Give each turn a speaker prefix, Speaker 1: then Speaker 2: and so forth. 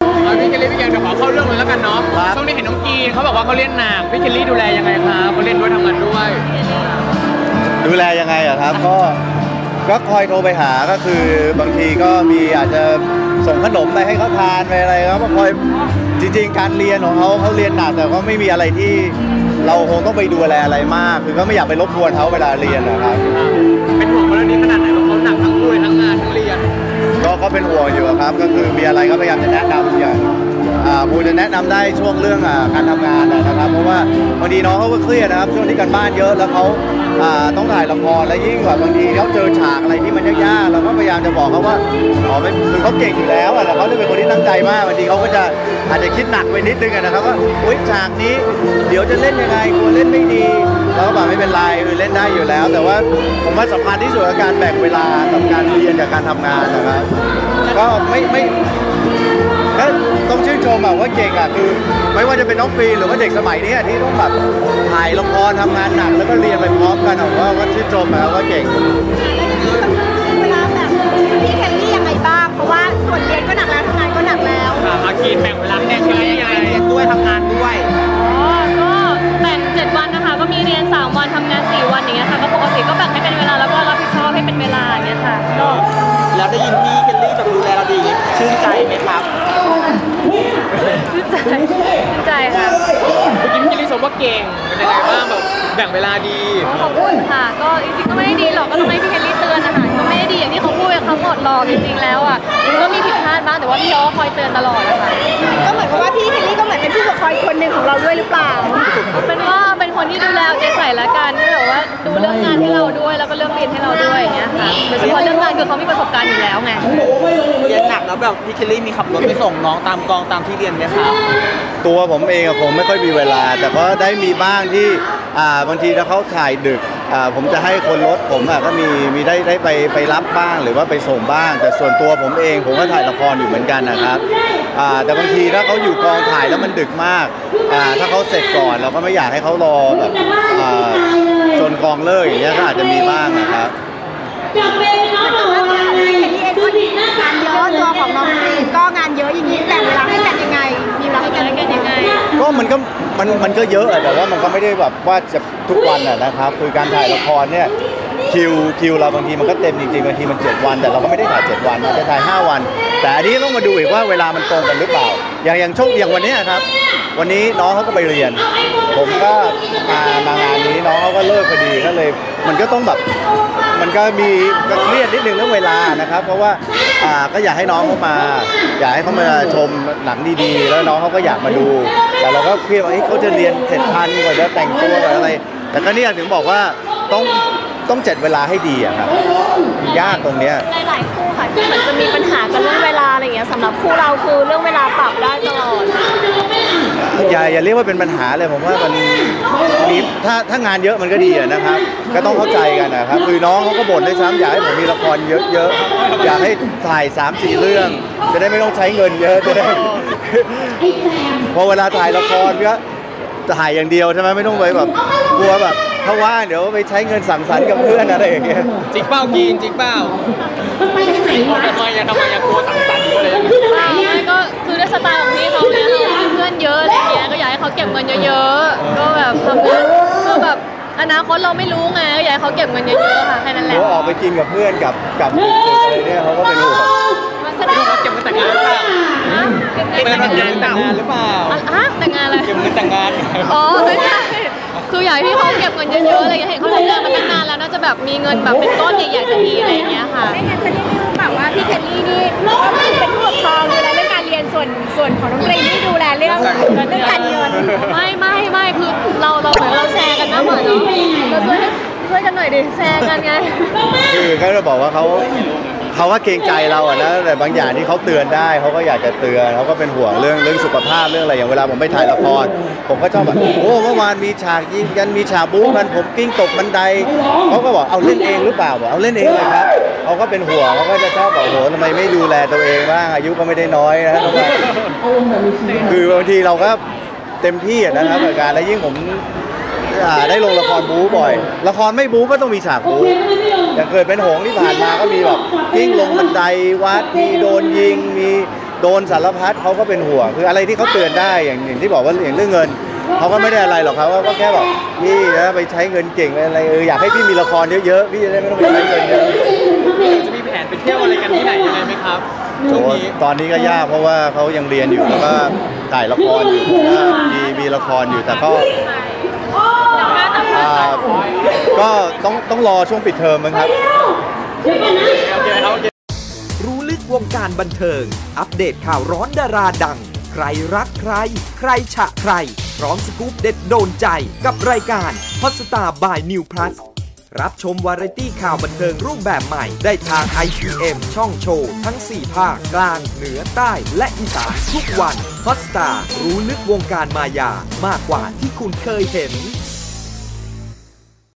Speaker 1: เอาพี่เคลลี่พี่แกงเดี๋ยวขอเข้าเรื่องเลยแล้วกันเนาะช่วงนี้เห็นน้องกีนเขาบอกว่าเขาเล่นหนักพี่เคลลี่ดูแลยังไงครับเขาเล่นด้วยทำงานด้วย
Speaker 2: ดูแลยังไงอะครับ ก็ก็คอยโทรไปหาก็คือบางทีก็มีอาจจะส่งขนมไปให้เขาทานไปอะไรครับก็คอยจริง ๆ การเรียนของเขาเขาเรียนหนักแต่ก็ไม่มีอะไรที่เราคงต้องไปดูแลอะไรมาก คือก็ไม่อยากไปรบกวนเขาเวลาเรียนนะครับ
Speaker 1: เป็นห่วงเขาเรื่องนี้ขนาด ก็เป็
Speaker 2: นห่วงอยู่ครับ ก็คือมีอะไรก็พยายามจะแนะนำอย่าง อ่าครูจะแนะนำได้ช่วงเรื่องอการทำงานนะครับ เพราะว่าบางทีน้องเขาก็เครียดนะครับ ช่วงที่การบ้านเยอะแล้วเขาต้องถ่ายละครและยิ่งกว่าบางทีเขาเจอฉากอะไรที่มันยากๆเราก็พยายามจะบอกเขาว่าอ๋อไม่คือเขาเก่งอยู่แล้วแต่เขาจะเป็นคนที่ตั้งใจมากบางทีเขาก็จะอาจจะคิดหนักไปนิดนึงนะครับว่าอุ้ยฉากนี้ เดี๋ยวจะเล่นยังไงกลัวเล่นไม่ดีเราก็บอกไม่เป็นไรคือเล่นได้อยู่แล้ว แต่ว่าผมว่าสำคัญที่สุดคือการแบ่งเวลากับการเรียนกับการทำงานนะครับ ก็ไม่ไม่ ก็ต้องชื่นชมแบบว่าเก่งอะคือไม่ว่าจะเป็นน้องปีหรือว่าเด็กสมัยนี้ที่ต้องแบบถ่ายละครทำงานหนักแล้วก็เรียนไปพร้อมกันอะผมว่าก็ชื่นชมนะครับว่าเก่ง
Speaker 3: เวลาแบบพี่เคลลี่ยังไงบ้าง เพราะว่าส่วนเรียนก็หนักแล้วทำงานก็หนักแล้ว
Speaker 1: อ่าอากีนแบ่งเวลาให้แน่ใช่ไหมยังไงเรียนด้วยทำงานด้วย
Speaker 4: อ๋อ ก็แบ่ง7วันนะคะ ก็มีเรียน3วันทำงาน4วันอย่างเงี้ยค่ะ ก็ปกติก็แบ่งให้เป็นเวลาแล้วก็รับผิดชอบให้เป็นเวลาอย่างเงี้ยค่ะก็
Speaker 5: แล้วได้ยินพี่เคลลี่แบบดูแลเราดีชื่นใจไหมครับ
Speaker 4: ชื่นใจชื่นใจค่ะ
Speaker 1: เมื่อกี้พี่ เก่งเป็นยังไงบ้างแบบแบ่งเวลาดี
Speaker 4: ขอบคุณค่ะ ก็จริงๆก็ไม่ได้ดีหรอกก็ต้องให้พี่เคลลี่เตือนนะคะก็ไม่ได้ดีอย่างที่เขาพูดกับเขาหมดหรอกจริงๆแล้วอะมันก็มีผิดาดบ้างแต่ว่าพี่เขาก็คอยเตือนตลอดนะคะ
Speaker 3: ก็เหมือนกับว่าพี่เคลลี่ก็เหมือนเป็นผู้ปกครองอีกคนหนึ่งของเราด้วยหรือเปล่า
Speaker 4: เป็นว่าเป็นคนที่ดูแลเอาใจใส่ละกันที่แบบว่าดูเรื่องงานให้เราด้วยแล้วก็เรื่องเรียนให้เราด้วยอย่างเงี้ยค่ะโดยเฉพาะเรื่องงานคือเขามีประสบการณ์อยู่แล้วไง
Speaker 5: เรียนหนักแล้วแบบพี่เคลลี่มีขับรถไปส่งน้องตามกองตามที่เรียนไหมครับ
Speaker 2: ตัวผมเองอะผมไม่ค่อยมีเวลา แต่ก็ได้มีบ้างที่อ่าบางทีถ้าเขาถ่ายดึกอ่า ผมจะให้คนรถผมอะก็มีมีได้ได้ไปไปรับบ้างหรือว่าไปส่งบ้าง แต่ส่วนตัวผมเองผมก็ถ่ายละครอยู่เหมือนกันนะครับอ่าแต่บางทีถ้าเขาอยู่กองถ่ายแล้วมันดึกมากอ่าถ้าเขาเสร็จก่อนเราก็ไม่อยากให้เขารอแบบอ่าจนกองเลิกอย่างเงี้ยก็อาจจะมีบ้างนะครับ
Speaker 3: พี่เคลลี่เองก็งานเยอะตัวของน้องกรีนก็งานเยอะ ก็มัน
Speaker 4: ก็
Speaker 2: มันมันก็เยอะอะแต่ว่ามันก็ไม่ได้แบบว่าจะทุกวันอะนะครับคือการถ่ายละครเนี่ยคิวคิวเราบางทีมันก็เต็มจริงๆบางทีมัน 7 วัน แต่เราก็ไม่ได้ถ่าย 7 วันอาจะถ่าย 5 วัน แต่อันนี้ต้องมาดูอีกว่าเวลามันตรงกันหรือเปล่า อย่างอย่างโชคอย่างวันนี้ครับ วันนี้น้องเขาก็ไปเรียน ผมก็มามางานนี้น้องเขาก็เลิกพอดีก็เลย มันก็ต้องแบบมันก็มีก็เครียดนิดนึงเรื่องเวลานะครับ เพราะว่า อ่าก็อยากให้น้องเขามา อยากให้เขามาชมหนังดีๆ แล้วน้องเขาก็อยากมาดู แต่เราก็เครียดว่าเอ้ยเขาจะเรียนเสร็จทันกว่าจะแต่งตัวกว่าอะไร แต่ก็เนี่ยถึงบอกว่าต้องต้องจัดเวลาให้ดีอะครับยากตรงเนี้ย
Speaker 4: หลายๆคู่ค่ะที่เหมือนจะมีปัญหากันเรื่องเวลาอะไรอย่างเงี้ยสำหรับคู่เราคือเรื่องเวลาปรับได้ตลอด
Speaker 2: อย่าอย่าเรียกว่าเป็นปัญหาเลยผมว่ามันมีถ้าถ้างานเยอะมันก็ดีอะนะครับ ก็ต้องเข้าใจกันนะครับ คือน้องเขาก็บ่นด้วยซ้ำอยากให้ผมมีละครเยอะๆอยากให้ถ่าย3 4เรื่อง จะได้ไม่ต้องใช้เงินเยอะจะได้พอเวลาถ่ายละครก็ถ่ายอย่างเดียวใช่ไหมไม่ต้องไปแบบกลัวแบบถ้าว่างเดี๋ยวไปใช้เงินสั่งสรรค์กับเพื่อนอะไรอย่างเงี้ย
Speaker 1: จิกเป้ากีนจิกเป้าทำไมยังทำไมยังกลัวสังสรรค์อยู่เลย
Speaker 4: ไม่ก็คือด้วยสไตล์ของพี่เขาเนี่ยเขามีเพื่อนเยอะอะไรเงี้ยก็อยากให้เขาเก็บเงินเยอะๆก็แบบทำงานคือแบบอนาคตเราไม่รู้ไงก็อยากให้เขาเก็บเงินเยอะๆค่ะแค่นั้นแห
Speaker 2: หรื
Speaker 4: ละ
Speaker 2: อว่าออกไปกินกับเพื่อนกับกับอะไรเนี่ยเขาก็เป็นห่วง
Speaker 4: มาแสดง
Speaker 1: เขาเก็บเงินแต่งงานหรือเปล่า
Speaker 4: ฮะเก็บเงิน
Speaker 1: เป็น
Speaker 4: แต่ง
Speaker 1: งางา
Speaker 4: นน
Speaker 1: แต่งงานหรือเปล่า
Speaker 4: อะฮะแต่งงานอะไร
Speaker 1: เก็บเงินแต่งงาน
Speaker 4: อ๋อไม่ใช่คืออยากให้พี่เขาเก็บเงินเยอะๆอะไรอย่างเงี้ยเห็นเขาทำงานมาตั้งนานแล้วน่าจะแบบมีเงินแบบเป็นก้อนใหญ่ๆสักทีอะไรอย่างเงี้ยค่ะ
Speaker 3: ไม่งั้นจะเรียกได้ว่าแบบว่าพี่เคลลี่นี่ก็เป็นผู้ปกครองดูแลเรื่องการเรียนส่วนส่วนของน้องกรีนนี่ดูแลเรื่องเรื่องการเงิน
Speaker 4: ไม่ไม่ไม่คือเราเราเหมือนเราแชร์กันมากกว่าเนาะเราช่วยให้ช่วยกันหน่อยดิแชร์กันไง
Speaker 2: คือเขาจะบอกว่าเขา เขาก็เกรงใจเราอะนะแต่บางอย่างที่เขาเตือนได้เขาก็อยากจะเตือนเขาก็เป็นห่วงเรื่องเรื่องสุขภาพเรื่องอะไรอย่างเวลาผมไปถ่ายละคร ผมก็ชอบแบบโอ้เมื่อวานมีฉากยิงกันมีฉากบู๊กันผมกิ้งตกบันไดเขาก็บอกเอาเล่นเองหรือเปล่าบอกเอาเล่นเองเลยครับเขาก็เป็นห่วงเขาก็จะชอบบอกโหทำไมไม่ดูแลตัวเองบ้างอายุก็ไม่ได้น้อยนะทำไมคือบางทีเราก็เต็มที่อะนะครับกับการและยิ่งผม อ่าได้ลงละครบู๊บ่อย ละครไม่บู๊ก็ต้องมีฉากบู๊อย่างเคยเป็นหงส์ที่ผ่านมาก็มีแบบกิ้งลงบันไดวัดมีโดนยิงมีโดนสารพัดเขาก็เป็นห่วงคืออะไรที่เขาเตือนได้อย่างอย่างที่บอกว่าอย่างเรื่องเงินเขาก็ไม่ได้อะไรหรอกครับว่าก็แค่บอกพี่นะไปใช้เงินเก่งอะไรเอออยากให้พี่มีละครเยอะๆพี่จะได้ไม่ต้องไปใช้เงินเยอะ
Speaker 5: จะมีแผนไปเที่ยวอะไรกันที่ไหนยังไงไหมครับช่วง
Speaker 2: โอ้
Speaker 5: นี้
Speaker 2: ตอนนี้ก็ยากเพราะว่าเขายังเรียนอยู่แล้วก็ถ่ายละครอยู่ก็มีมีละครอยู่แต่ก็ อ่าก็ต้องต้องรอช่วงปิดเทอมมั้งครับ
Speaker 6: รู้ลึกวงการบันเทิง อัปเดตข่าวร้อนดาราดัง ใครรักใคร ใครฉะใคร พร้อมสกู๊ปเด็ดโดนใจกับรายการฮอตสตาร์บายนิวพลัส รับชมวาไรตี้ข่าวบันเทิงรูปแบบใหม่ ได้ทาง IPM ช่องโชว์ ทั้ง 4 ภาค กลาง เหนือใต้และอีสานทุกวันฮอตสตาร์รู้ลึกวงการมายามากกว่าที่คุณเคยเห็น